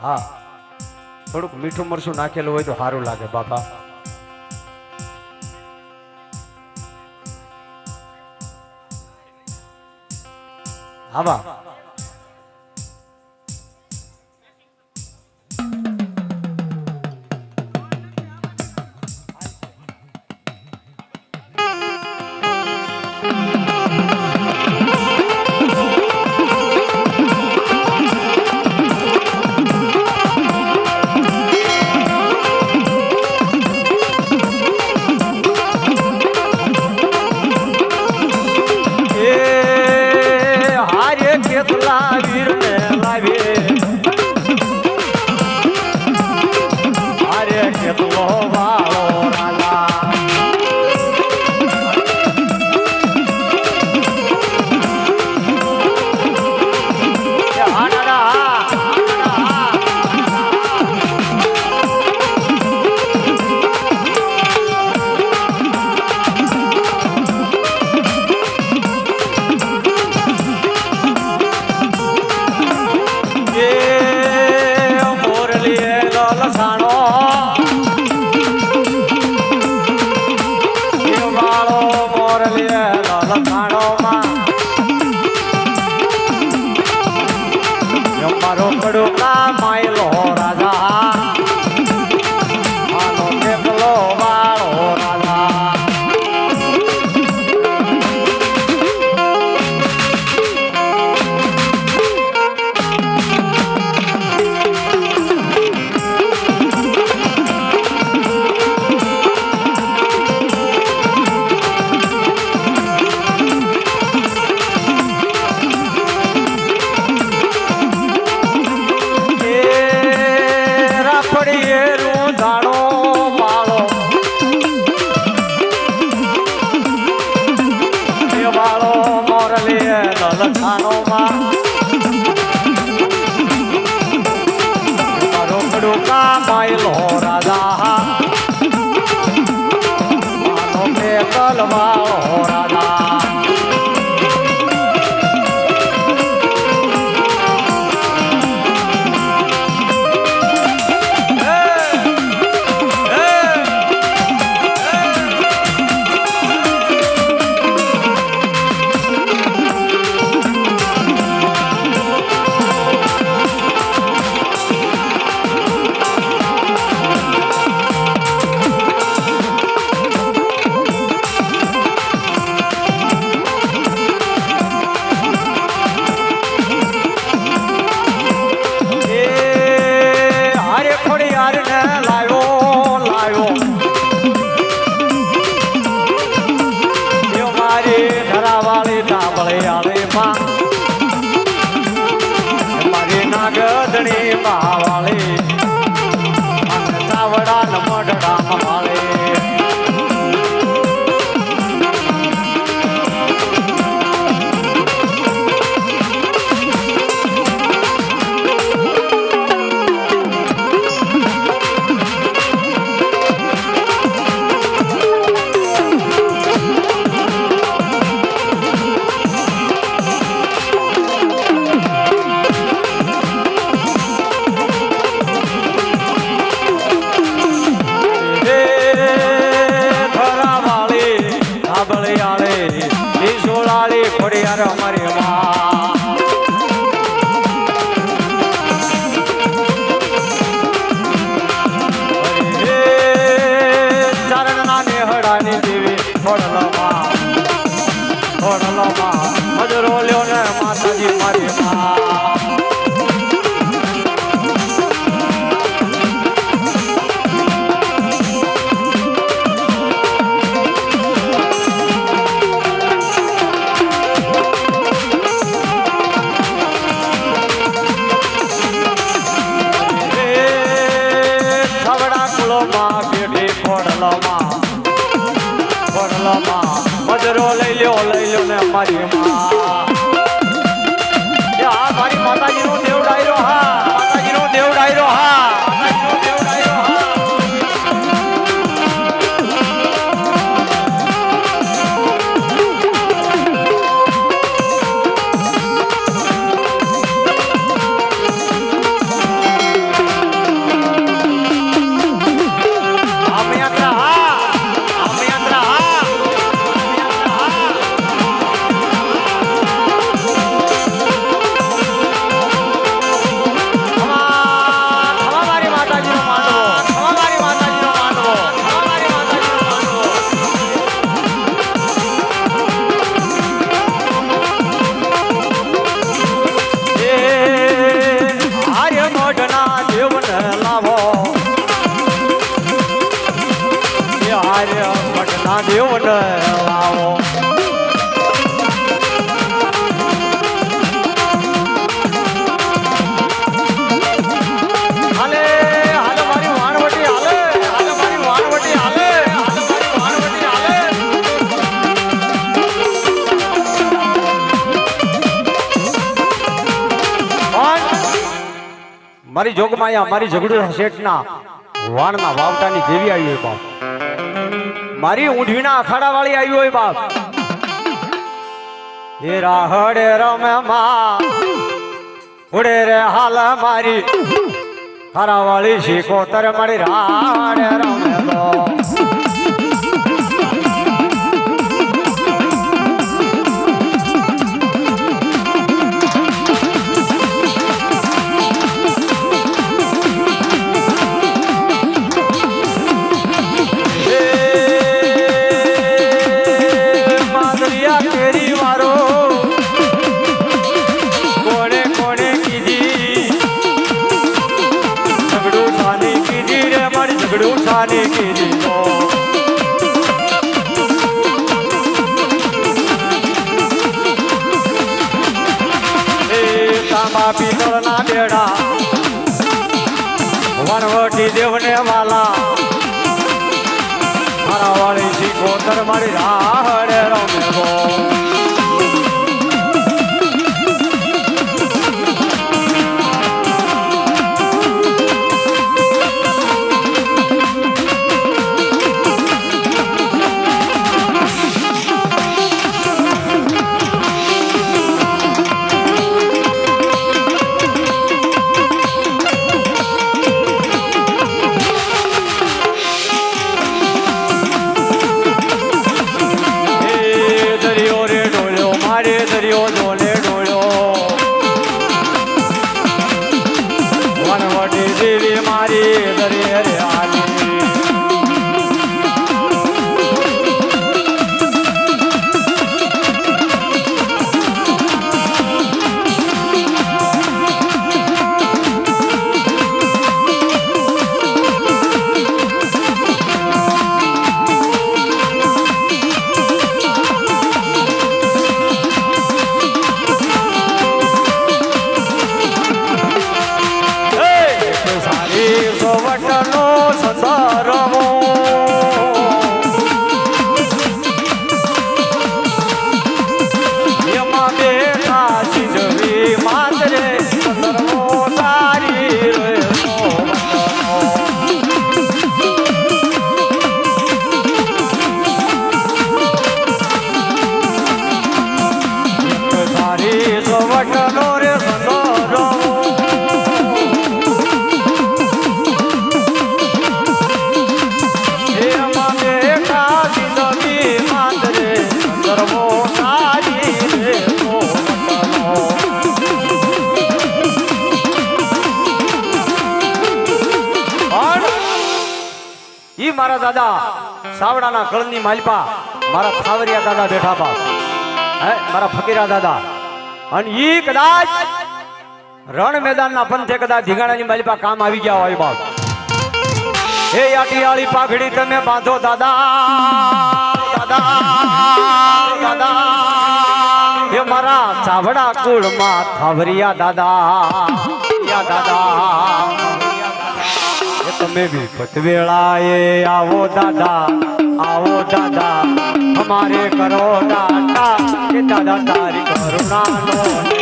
હા. થોડુંક મીઠું મરચું નાખેલું હોય તો સારું લાગે બાપા. આવા. કલવા હોરાના રે ધરાવાળી ડાબળે આલે માં. મારી નાગદણી પાવાળી મારી જોગમાયા મારી ઝઘડું શેઠના વાણના વાવટાની દેવી આવી હોય બાપ. મારી ઊંઢવીના અખાડા વાળી આવી હોય બાપ. એ રાહડે રમે માં ઉડે રે હાલ મારી. હારા વાળી શીખોતર મારી રાહડે રમે ઝઘડું સાની કીધી તો એ તાંબા પિત્તળના બેડા વનવટી દેવને વાલા મારા વાળી શીખોતર મારી રાહડે રમે સારી સોવટનો રે સંસારમો એમાં બેઠા જિંદગી માંદરે ગરબો સારી રે ઈ મારા દાદા સાવડાના કળની માલપા, મારા થાવરિયા દાદા બેઠા બા હે, મારા ફકીરા દાદા. અને ઈ કદાચ રણ મેદાનના પંથે કદાચ ધીગાણાની માલપા કામ આવી ગયા હોય બાપ. હે અટિયાળી પાઘડી તમે બાંધો, દાદા દાદા દાદા. હે મારા ચાવડા કુળમાં થાવરિયા દાદા દાદા. તમે વિપત વેળાએ આવો દાદા આવો દાદા. અમારે કરો દાતા કે દાદા તારી કરુણાનો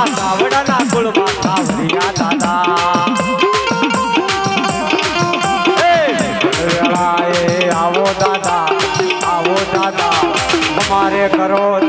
દાદા સાવડાના કુળમાં સાવરિયા દાદા આવો દાદા આવો દાદા અમારે કરો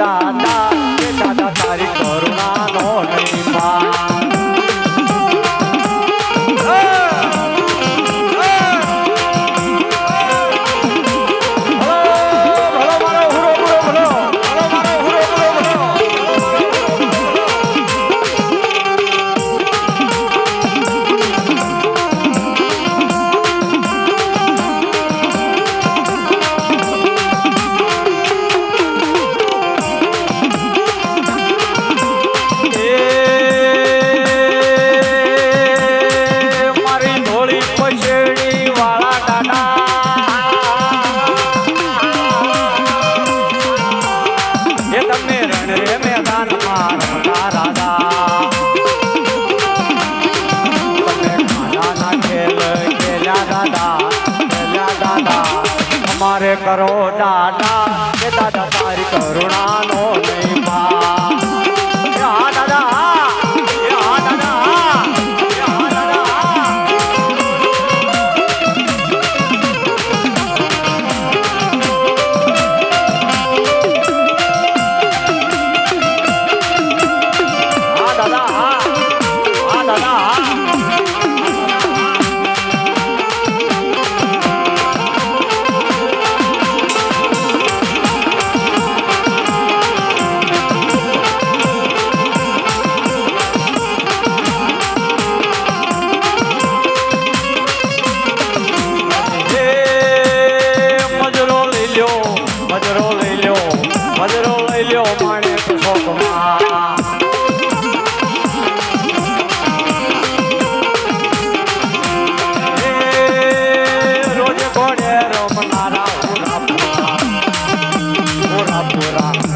કરો દાદા. કે દાદા તારી કરુણાનો ને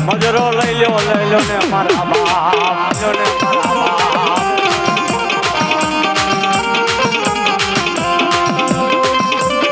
મજરો લઈ લો લઈ લો ને મારા બાપ. લો ને